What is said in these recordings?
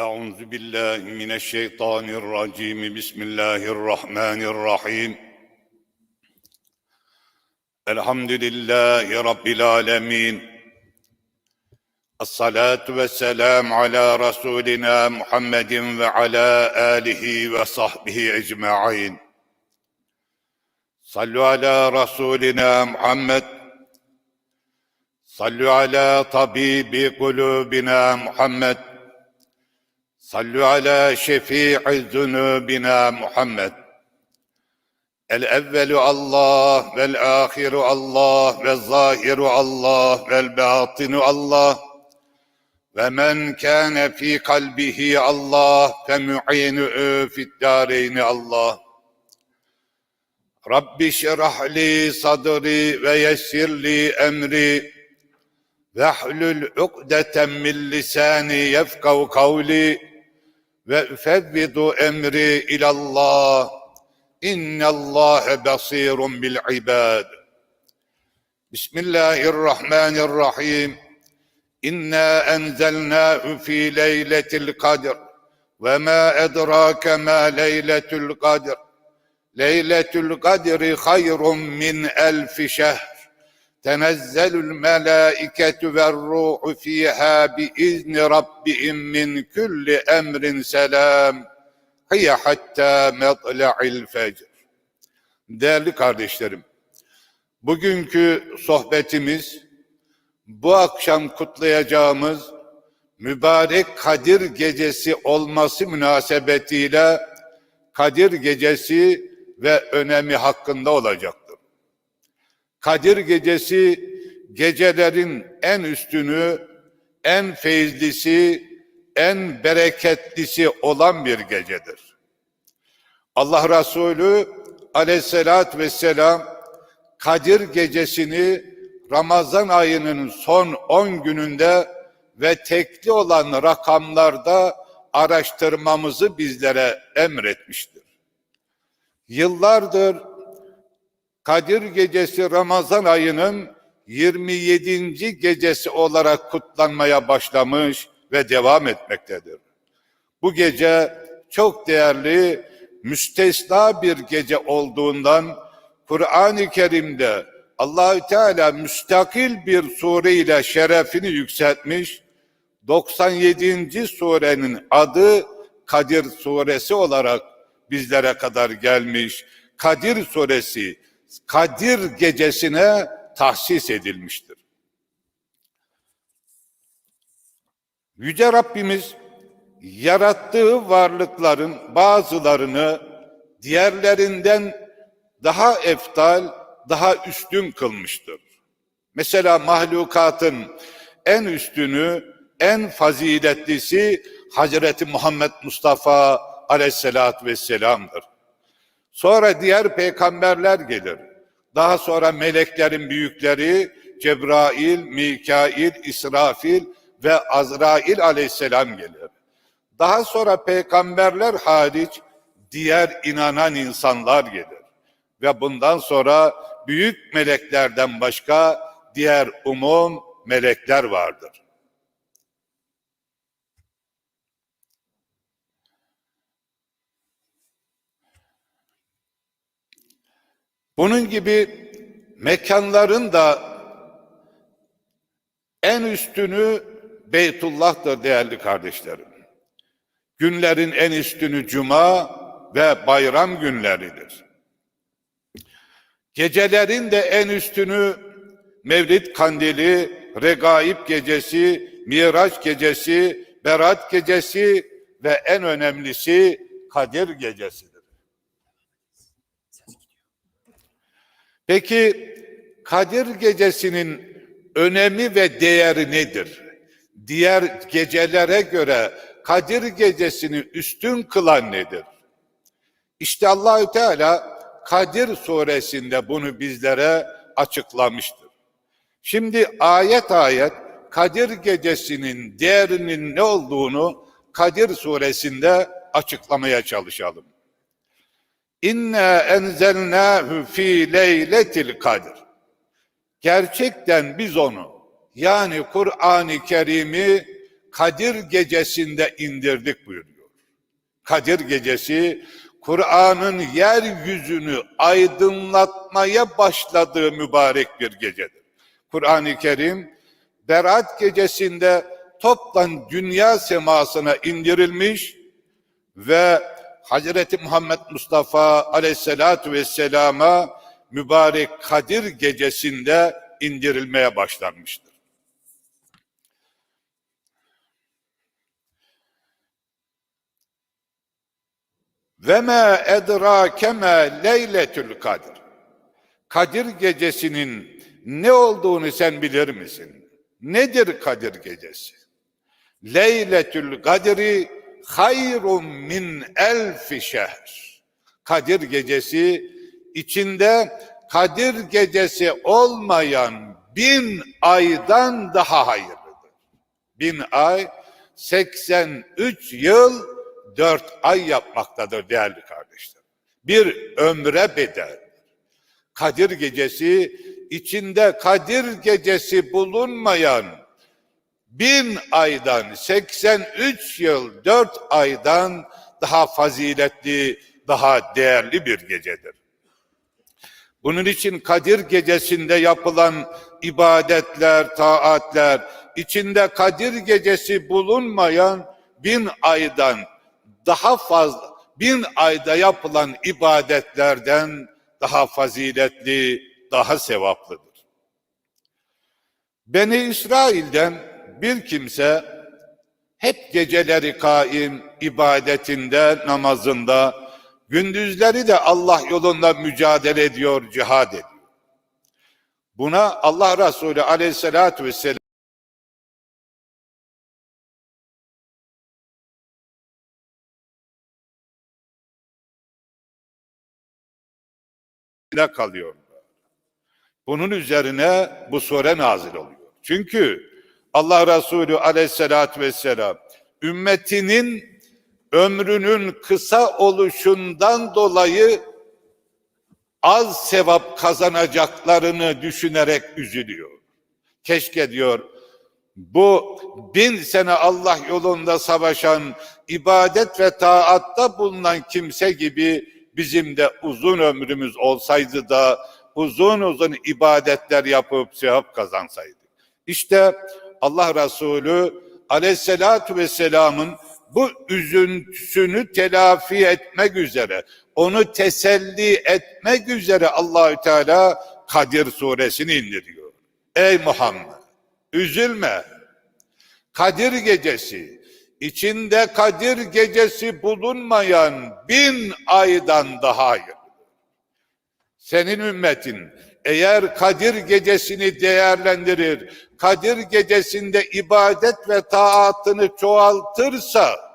أعوذ بالله من الشيطان الرجيم بسم الله الرحمن الرحيم الحمد لله رب العالمين الصلاة والسلام على رسولنا محمد وعلى آله وصحبه أجمعين صلوا على رسولنا محمد صلوا على طبيب قلوبنا محمد صلوا على شفيع ذنوبنا محمد الأول الله والآخر الله والظاهر الله والباطن الله ومن كان في قلبه الله فمعينه في الدارين الله رب اشرح لي صدري ويسر لي أمري واحلل عقدة من لساني يفقه قولي وأفوض أمري إلى الله إن الله بصير بالعباد. بسم الله الرحمن الرحيم. إنا أنزلناه في ليلة القدر. وما أدراك ما ليلة القدر؟ ليلة القدر خير من ألف شهر. Tenezzelül melâiketü ve ruhu fîhâ biizni rabbihim min külli emrin selam. Hiye hattâ metla'il. Değerli kardeşlerim, bugünkü sohbetimiz, bu akşam kutlayacağımız mübarek Kadir Gecesi olması münasebetiyle Kadir Gecesi ve önemi hakkında olacak. Kadir Gecesi gecelerin en üstünü, en feyizlisi, en bereketlisi olan bir gecedir. Allah Resulü aleyhissalat vesselam Kadir Gecesini Ramazan ayının son 10 gününde ve tekli olan rakamlarda araştırmamızı bizlere emretmiştir. Yıllardır Kadir Gecesi Ramazan ayının 27. gecesi olarak kutlanmaya başlamış ve devam etmektedir. Bu gece çok değerli, müstesna bir gece olduğundan Kur'an-ı Kerim'de Allahü Teala müstakil bir sure ile şerefini yükseltmiş. 97. surenin adı Kadir suresi olarak bizlere kadar gelmiş. Kadir suresi Kadir gecesine tahsis edilmiştir. Yüce Rabbimiz yarattığı varlıkların bazılarını diğerlerinden daha eftal, daha üstün kılmıştır. Mesela mahlukatın en üstünü, en faziletlisi Hazreti Muhammed Mustafa aleyhissalatü vesselam'dır. Sonra diğer peygamberler gelir. Daha sonra meleklerin büyükleri Cebrail, Mikail, İsrafil ve Azrail aleyhisselam gelir. Daha sonra peygamberler hariç diğer inanan insanlar gelir. Ve bundan sonra büyük meleklerden başka diğer umum melekler vardır. Bunun gibi mekanların da en üstünü Beytullah'tır değerli kardeşlerim. Günlerin en üstünü cuma ve bayram günleridir. Gecelerin de en üstünü Mevlid kandili, Regaib gecesi, Miraç gecesi, Berat gecesi ve en önemlisi Kadir gecesidir. Peki Kadir gecesinin önemi ve değeri nedir? Diğer gecelere göre Kadir gecesini üstün kılan nedir? İşte Allahü Teala Kadir suresinde bunu bizlere açıklamıştır. Şimdi ayet ayet Kadir gecesinin değerinin ne olduğunu Kadir suresinde açıklamaya çalışalım. İnna enzelnahu fi leyletil kadr. Gerçekten biz onu yani Kur'an-ı Kerim'i Kadir gecesinde indirdik buyuruyor. Kadir gecesi Kur'an'ın yeryüzünü aydınlatmaya başladığı mübarek bir gecedir. Kur'an-ı Kerim Berat gecesinde toptan dünya semasına indirilmiş ve Hazreti Muhammed Mustafa aleyhissalatu vesselama mübarek Kadir gecesinde indirilmeye başlanmıştır. Ve ma edrake ma leyletül kadir. Kadir gecesinin ne olduğunu sen bilir misin? Nedir Kadir gecesi? Leyletül kadri hayrun min elfi şehr. Kadir gecesi içinde Kadir gecesi olmayan bin aydan daha hayırlıdır. Bin ay 83 yıl 4 ay yapmaktadır değerli kardeşler. Bir ömre bedel. Kadir gecesi içinde Kadir gecesi bulunmayan bin aydan 83 yıl 4 aydan daha faziletli, daha değerli bir gecedir. Bunun için Kadir gecesinde yapılan ibadetler, taatler, içinde Kadir gecesi bulunmayan bin aydan daha fazla, bin ayda yapılan ibadetlerden daha faziletli, daha sevaplıdır. Beni İsrail'den bir kimse hep geceleri kaim, ibadetinde, namazında, gündüzleri de Allah yolunda mücadele ediyor, cihad ediyor. Buna Allah Resulü aleyhissalatü vesselam kalıyor. Bunun üzerine bu sure nazil oluyor. Çünkü Allah Resulü aleyhissalatü vesselam ümmetinin ömrünün kısa oluşundan dolayı az sevap kazanacaklarını düşünerek üzülüyor. Keşke diyor bu bin sene Allah yolunda savaşan, ibadet ve taatta bulunan kimse gibi bizim de uzun ömrümüz olsaydı da uzun uzun ibadetler yapıp sevap kazansaydık. İşte Allah Resulü aleyhissalatu vesselamın bu üzüntüsünü telafi etmek üzere, onu teselli etmek üzere Allahü Teala Kadir suresini indiriyor. Ey Muhammed, üzülme. Kadir gecesi, içinde Kadir gecesi bulunmayan bin aydan daha hayır. Senin ümmetin eğer Kadir gecesini değerlendirir, Kadir gecesinde ibadet ve taatını çoğaltırsa,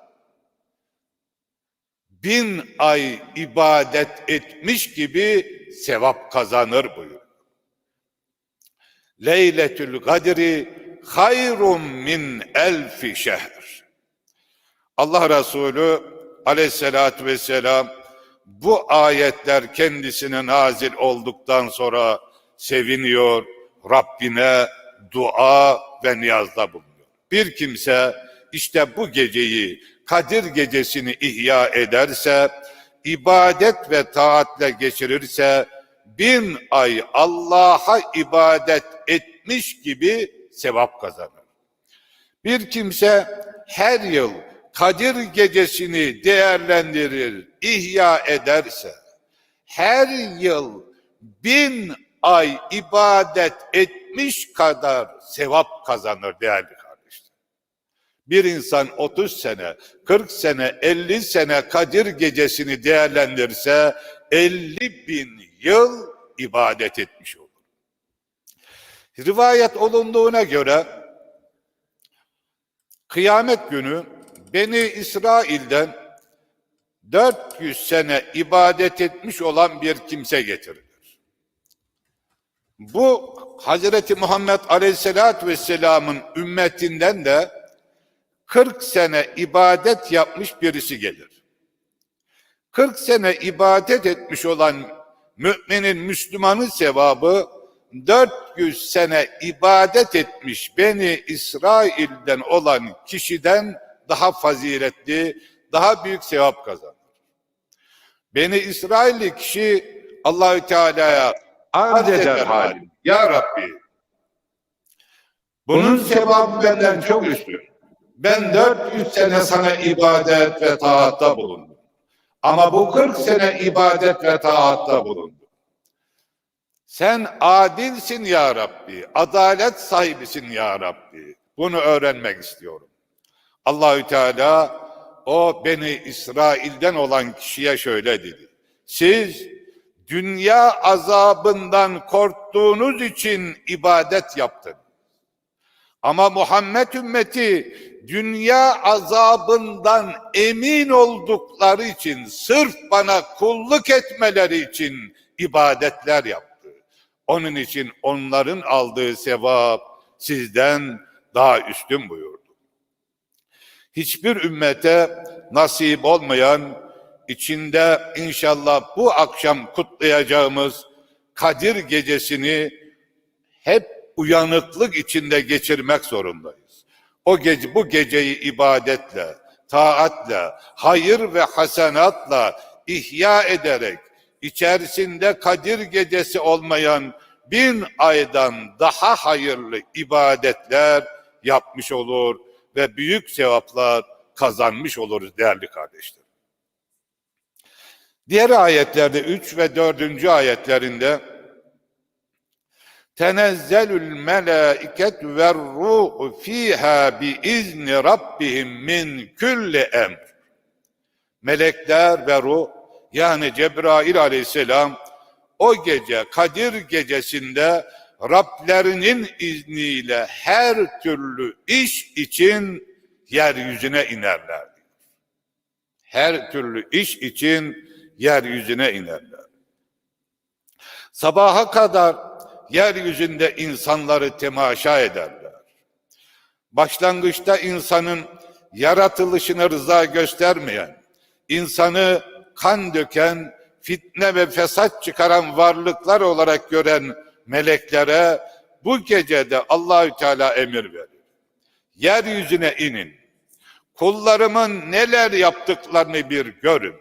bin ay ibadet etmiş gibi sevap kazanır buyur. Leyletül Kadri hayrun min elfi şehr. Allah Resulü aleyhissalatü vesselam bu ayetler kendisine nazil olduktan sonra seviniyor, Rabbine dua ve niyazda bulunuyor. Bir kimse işte bu geceyi, Kadir gecesini ihya ederse, ibadet ve taatle geçirirse, bin ay Allah'a ibadet etmiş gibi sevap kazanır. Bir kimse her yıl Kadir gecesini değerlendirir, ihya ederse, her yıl bin ay ibadet etmiş kadar sevap kazanır değerli kardeşler. Bir insan 30 sene, 40 sene, 50 sene Kadir gecesini değerlendirse 50 bin yıl ibadet etmiş olur. Rivayet olunduğuna göre kıyamet günü Beni İsrail'den 400 sene ibadet etmiş olan bir kimse getirilir. Bu Hazreti Muhammed Aleyhisselatü Vesselam'ın ümmetinden de 40 sene ibadet yapmış birisi gelir. 40 sene ibadet etmiş olan müminin, Müslümanın sevabı 400 sene ibadet etmiş Beni İsrail'den olan kişiden daha faziletli, daha büyük sevap kazanır. Beni İsrailli kişi Allahü Teala'ya arz eder halim. Ya Rabbi bunun sevabı benden çok üstün. Ben 400 sene sana ibadet ve taatta bulundum. Ama bu 40 sene ibadet ve taatta bulundum. Sen adilsin ya Rabbi, adalet sahibisin ya Rabbi. Bunu öğrenmek istiyorum. Allahü Teala o beni İsrail'den olan kişiye şöyle dedi. Siz dünya azabından korktuğunuz için ibadet yaptınız. Ama Muhammed ümmeti dünya azabından emin oldukları için sırf bana kulluk etmeleri için ibadetler yaptı. Onun için onların aldığı sevap sizden daha üstün buyurdu. Hiçbir ümmete nasip olmayan içinde inşallah bu akşam kutlayacağımız Kadir gecesini hep uyanıklık içinde geçirmek zorundayız. O gece bu geceyi ibadetle, taatle, hayır ve hasenatla ihya ederek içerisinde Kadir gecesi olmayan bin aydan daha hayırlı ibadetler yapmış olur ve büyük sevaplar kazanmış oluruz değerli kardeşler. Diğer ayetlerde 3 ve 4. ayetlerinde tenezzelül melaiket ve ruhu fiha bi izni rabbihim min külli emr. Melekler ve ruh yani Cebrail aleyhisselam o gece Kadir gecesinde Rablerinin izniyle her türlü iş için yeryüzüne inerler. Her türlü iş için yeryüzüne inerler. Sabaha kadar yeryüzünde insanları temaşa ederler. Başlangıçta insanın yaratılışına rıza göstermeyen, insanı kan döken, fitne ve fesat çıkaran varlıklar olarak gören meleklere bu gecede Allahü Teala emir verir. Yeryüzüne inin. Kullarımın neler yaptıklarını bir görün.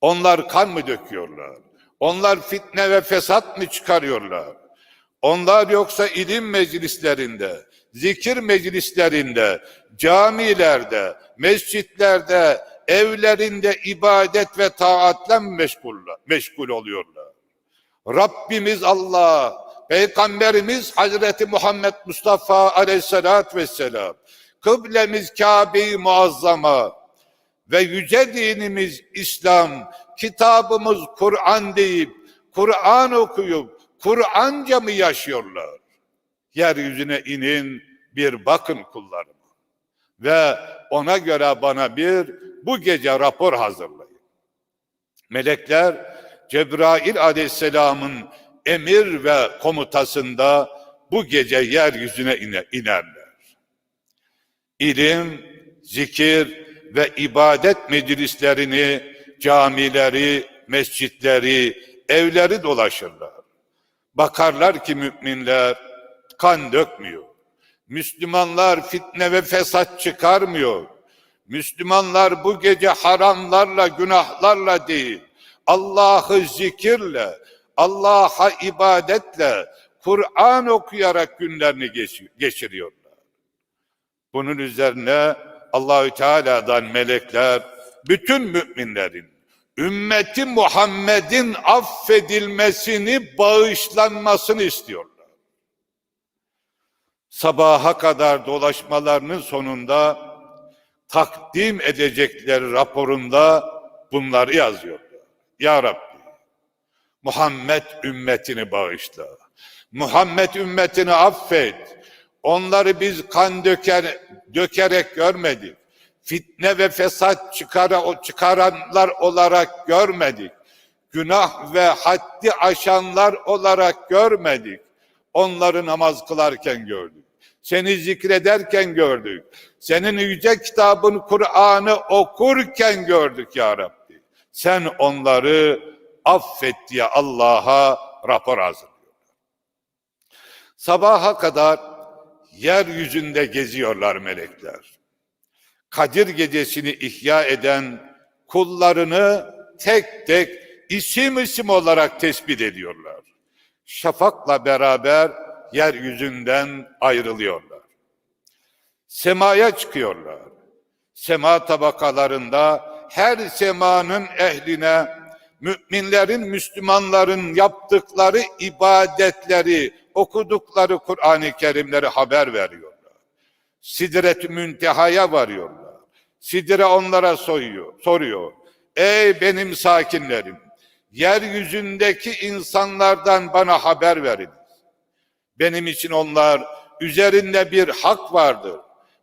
Onlar kan mı döküyorlar? Onlar fitne ve fesat mı çıkarıyorlar? Onlar yoksa ilim meclislerinde, zikir meclislerinde, camilerde, mescitlerde, evlerinde ibadet ve taatle meşgul, meşgul oluyorlar. Rabbimiz Allah, Peygamberimiz Hazreti Muhammed Mustafa aleyhissalatü vesselam, kıblemiz Kabe-i Muazzama ve yüce dinimiz İslam, kitabımız Kur'an deyip, Kur'an okuyup, Kur'anca mı yaşıyorlar? Yeryüzüne inin bir bakın kullarıma. Ve ona göre bana bir bu gece rapor hazırlayın. Melekler Cebrail aleyhisselamın emir ve komutasında bu gece yeryüzüne inerler. İlim, zikir ve ibadet meclislerini, camileri, mescitleri, evleri dolaşırlar. Bakarlar ki müminler kan dökmüyor. Müslümanlar fitne ve fesat çıkarmıyor. Müslümanlar bu gece haramlarla, günahlarla değil, Allah'ı zikirle, Allah'a ibadetle, Kur'an okuyarak günlerini geçiriyorlar. Bunun üzerine Allahü Teala'dan melekler bütün müminlerin ümmeti Muhammed'in affedilmesini, bağışlanmasını istiyorlar. Sabaha kadar dolaşmalarının sonunda takdim edecekleri raporunda bunları yazıyorlar. Ya Rabbi, Muhammed ümmetini bağışla. Muhammed ümmetini affet. Onları biz kan döker, dökerek görmedik. Fitne ve fesat çıkara, çıkaranlar olarak görmedik. Günah ve haddi aşanlar olarak görmedik. Onları namaz kılarken gördük. Seni zikrederken gördük. Senin yüce kitabın Kur'an'ı okurken gördük ya Rabbi. Sen onları affet diye Allah'a rapor hazır. Sabaha kadar yeryüzünde geziyorlar melekler. Kadir gecesini ihya eden kullarını tek tek isim isim olarak tespit ediyorlar. Şafakla beraber yeryüzünden ayrılıyorlar. Semaya çıkıyorlar. Sema tabakalarında her semanın ehline müminlerin, Müslümanların yaptıkları ibadetleri, okudukları Kur'an-ı Kerimleri haber veriyorlar. Sidret-i müntehaya varıyorlar. Sidre onlara soruyor, soruyor. Ey benim sakinlerim, yeryüzündeki insanlardan bana haber verin. Benim için onlar üzerinde bir hak vardır.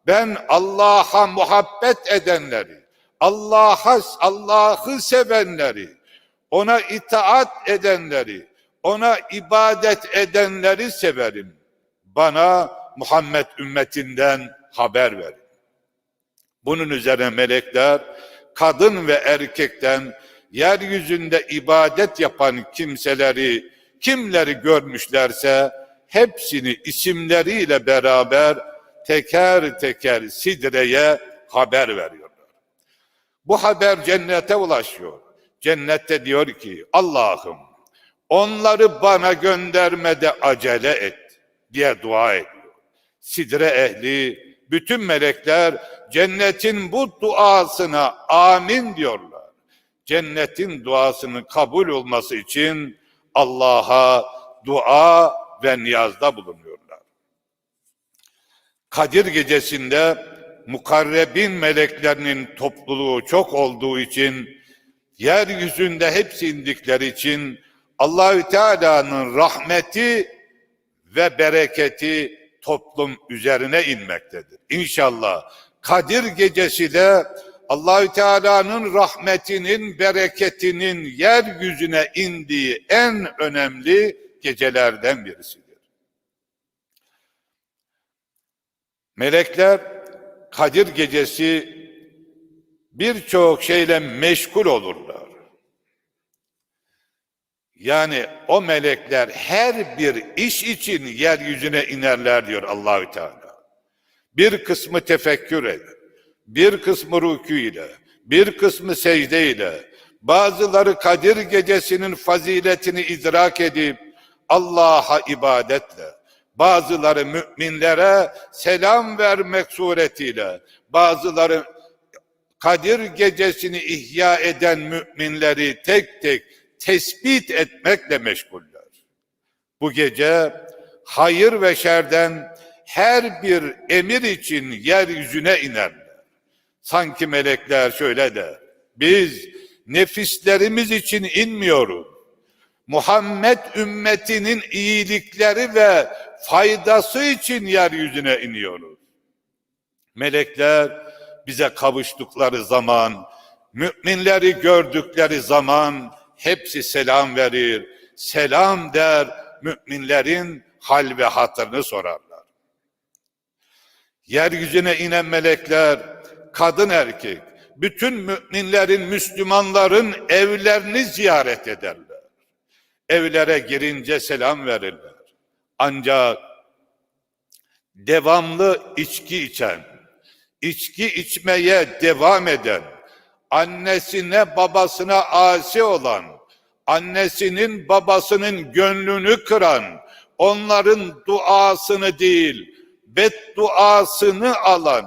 Ben Allah'a muhabbet edenleri, Allah'a Allah'ı sevenleri, ona itaat edenleri, ona ibadet edenleri severim. Bana Muhammed ümmetinden haber verin. Bunun üzerine melekler kadın ve erkekten yeryüzünde ibadet yapan kimseleri kimleri görmüşlerse hepsini isimleriyle beraber teker teker Sidre'ye haber veriyorlar. Bu haber cennete ulaşıyor. Cennette diyor ki Allah'ım onları bana göndermede acele et diye dua ediyor. Sidre ehli bütün melekler cennetin bu duasına amin diyorlar. Cennetin duasının kabul olması için Allah'a dua ve niyazda bulunuyorlar. Kadir gecesinde mukarrebin meleklerinin topluluğu çok olduğu için yeryüzünde hepsi indikleri için Allahü Teala'nın rahmeti ve bereketi toplum üzerine inmektedir. İnşallah Kadir gecesi de Allahü Teala'nın rahmetinin, bereketinin yeryüzüne indiği en önemli gecelerden birisidir. Melekler Kadir gecesi birçok şeyle meşgul olurlar. Yani o melekler her bir iş için yeryüzüne inerler diyor Allahü Teala. Bir kısmı tefekkür ile, bir kısmı rükû ile, bir kısmı secde ile, bazıları Kadir gecesinin faziletini idrak edip Allah'a ibadetle, bazıları müminlere selam vermek suretiyle, bazıları Kadir gecesini ihya eden müminleri tek tek tespit etmekle meşguller. Bu gece hayır ve şerden her bir emir için yeryüzüne inerler. Sanki melekler şöyle der. Biz nefislerimiz için inmiyoruz. Muhammed ümmetinin iyilikleri ve faydası için yeryüzüne iniyoruz. Melekler bize kavuştukları zaman, müminleri gördükleri zaman hepsi selam verir. Selam der, müminlerin hal ve hatırını sorarlar. Yeryüzüne inen melekler, kadın erkek, bütün müminlerin, Müslümanların evlerini ziyaret ederler. Evlere girince selam verirler. Ancak devamlı içki içen, içki içmeye devam eden, annesine babasına asi olan, annesinin babasının gönlünü kıran, onların duasını değil, bedduasını alan,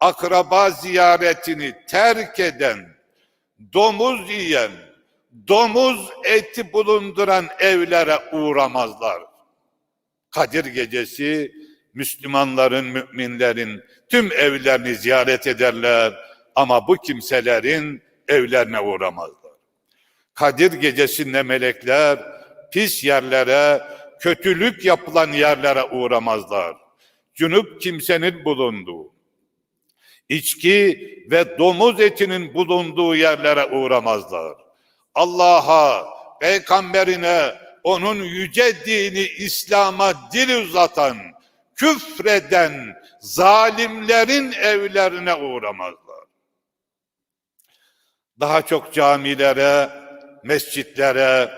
akraba ziyaretini terk eden, domuz yiyen, domuz eti bulunduran evlere uğramazlar. Kadir gecesi Müslümanların, müminlerin tüm evlerini ziyaret ederler ama bu kimselerin evlerine uğramazlar. Kadir gecesinde melekler pis yerlere, kötülük yapılan yerlere uğramazlar. Cünüp kimsenin bulunduğu, içki ve domuz etinin bulunduğu yerlere uğramazlar. Allah'a, peygamberine, onun yüce dini İslam'a dil uzatan, küfreden zalimlerin evlerine uğramazlar. Daha çok camilere, mescitlere,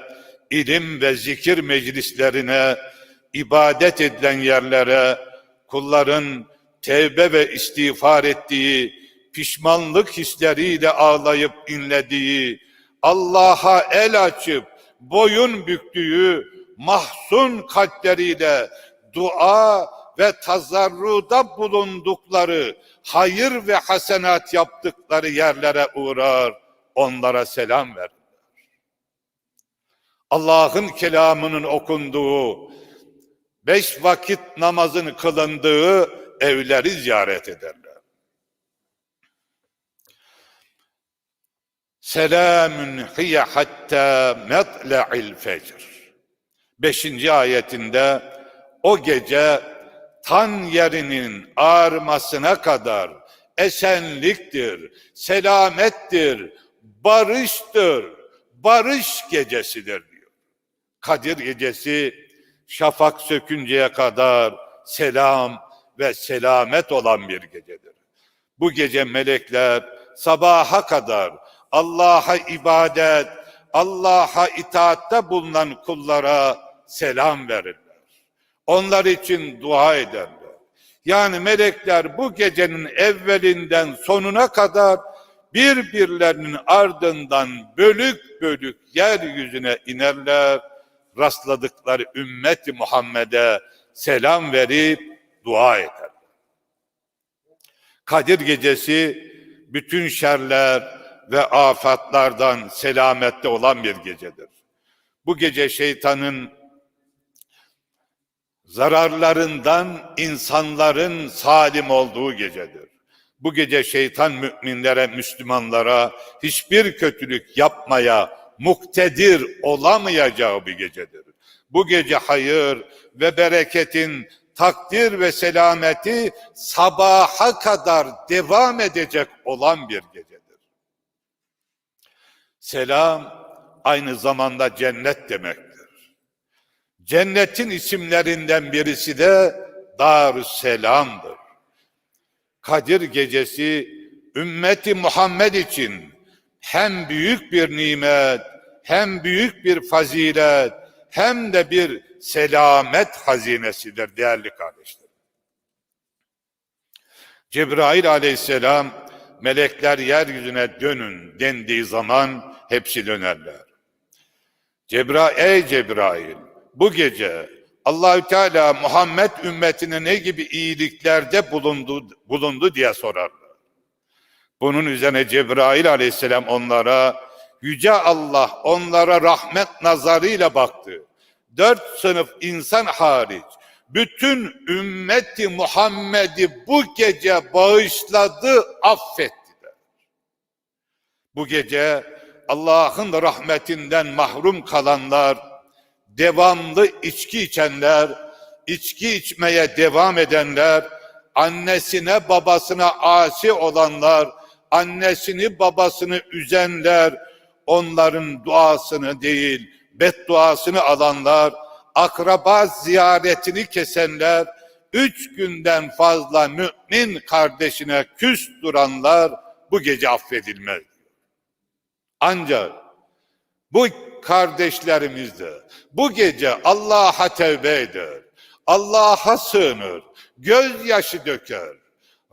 ilim ve zikir meclislerine, ibadet edilen yerlere kulların tevbe ve istiğfar ettiği, pişmanlık hisleriyle ağlayıp inlediği, Allah'a el açıp boyun büktüğü mahzun kalpleriyle dua ve tazarruda bulundukları, hayır ve hasenat yaptıkları yerlere uğrar, onlara selam ver. Allah'ın kelamının okunduğu, beş vakit namazın kılındığı evleri ziyaret ederler. Selamün hiye hatta metla'il fecr. Beşinci ayetinde o gece tan yerinin ağarmasına kadar esenliktir, selamettir, barıştır, barış gecesidir diyor. Kadir gecesi şafak sökünceye kadar selam ve selamet olan bir gecedir. Bu gece melekler sabaha kadar Allah'a ibadet, Allah'a itaatte bulunan kullara selam verirler. Onlar için dua ederler. Yani melekler bu gecenin evvelinden sonuna kadar birbirlerinin ardından bölük bölük yeryüzüne inerler. Rastladıkları ümmeti Muhammed'e selam verip dua ederler. Kadir gecesi bütün şerler ve afatlardan selamette olan bir gecedir. Bu gece şeytanın zararlarından insanların salim olduğu gecedir. Bu gece şeytan müminlere, Müslümanlara hiçbir kötülük yapmaya muktedir olamayacağı bir gecedir. Bu gece hayır ve bereketin takdir ve selameti sabaha kadar devam edecek olan bir gecedir. Selam aynı zamanda cennet demektir. Cennetin isimlerinden birisi de Darüsselam'dır. Kadir gecesi ümmeti Muhammed için hem büyük bir nimet, hem büyük bir fazilet, hem de bir selamet hazinesidir değerli kardeşlerim. Cebrail aleyhisselam melekler yeryüzüne dönün dendiği zaman hepsi dönerler. Cebrail, ey Cebrail bu gece Allahü Teala Muhammed ümmetine ne gibi iyiliklerde bulundu, bulundu diye sorarlar. Bunun üzerine Cebrail aleyhisselam onlara Yüce Allah onlara rahmet nazarıyla baktı. Dört sınıf insan hariç bütün ümmeti Muhammed'i bu gece bağışladı, affettiler. Bu gece Allah'ın rahmetinden mahrum kalanlar, devamlı içki içenler, içki içmeye devam edenler, annesine babasına asi olanlar, annesini babasını üzenler, onların duasını değil, bedduasını alanlar, akraba ziyaretini kesenler, üç günden fazla mümin kardeşine küs duranlar bu gece affedilmez. Ancak bu kardeşlerimiz de bu gece Allah'a tevbe eder, Allah'a sığınır, gözyaşı döker,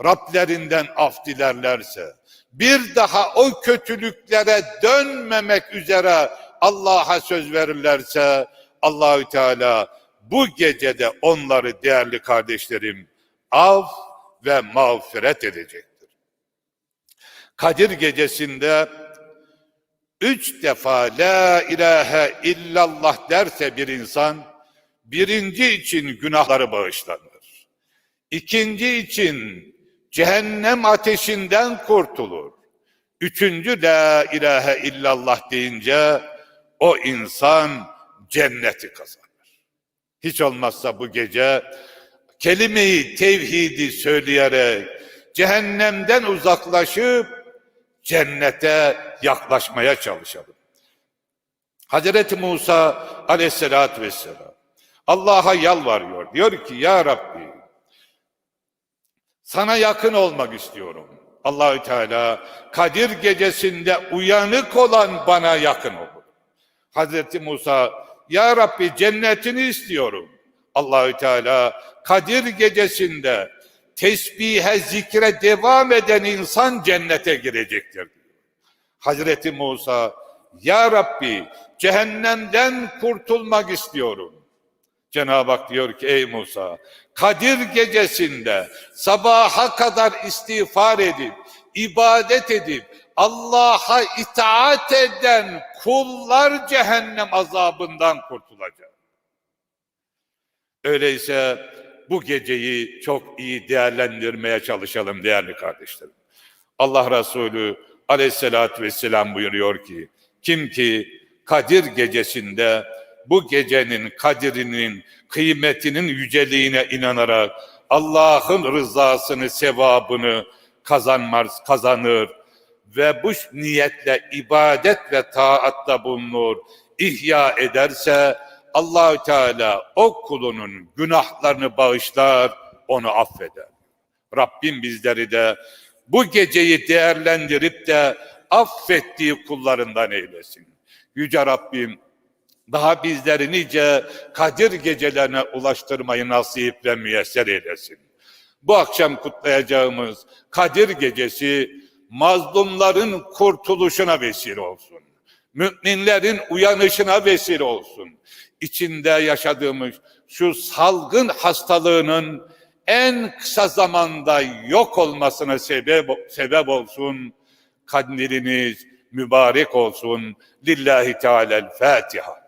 Rablerinden af dilerlerse, bir daha o kötülüklere dönmemek üzere Allah'a söz verirlerse Allahü Teala bu gecede onları değerli kardeşlerim av ve mağfiret edecektir. Kadir gecesinde üç defa la ilahe illallah derse bir insan birinci için günahları bağışlanır. İkinci için cehennem ateşinden kurtulur. Üçüncü la ilahe illallah deyince o insan cenneti kazanır. Hiç olmazsa bu gece kelimeyi tevhidi söyleyerek cehennemden uzaklaşıp cennete yaklaşmaya çalışalım. Hazreti Musa aleyhissalatü vesselam Allah'a yalvarıyor. Diyor ki ya Rabbi sana yakın olmak istiyorum. Allahü Teala Kadir gecesinde uyanık olan bana yakın olur. Hazreti Musa ya Rabbi cennetini istiyorum. Allahü Teala Kadir gecesinde tesbihe zikre devam eden insan cennete girecektir. Hazreti Musa ya Rabbi cehennemden kurtulmak istiyorum. Cenab-ı Hak diyor ki ey Musa Kadir gecesinde sabaha kadar istiğfar edip ibadet edip Allah'a itaat eden kullar cehennem azabından kurtulacak. Öyleyse bu geceyi çok iyi değerlendirmeye çalışalım değerli kardeşlerim. Allah Resulü aleyhissalatü vesselam buyuruyor ki kim ki Kadir gecesinde bu gecenin kadirinin kıymetinin yüceliğine inanarak Allah'ın rızasını sevabını kazanmaz kazanır ve bu niyetle ibadet ve taatta bulunur ihya ederse Allahü Teala o kulunun günahlarını bağışlar onu affeder. Rabbim bizleri de bu geceyi değerlendirip de affettiği kullarından eylesin. Yüce Rabbim daha bizleri nice Kadir gecelerine ulaştırmayı nasip ve müyesser eylesin. Bu akşam kutlayacağımız Kadir gecesi mazlumların kurtuluşuna vesile olsun. Müminlerin uyanışına vesile olsun. İçinde yaşadığımız şu salgın hastalığının en kısa zamanda yok olmasına sebep, sebep olsun. Kandiliniz mübarek olsun. Lillahi Teala'l Fatiha.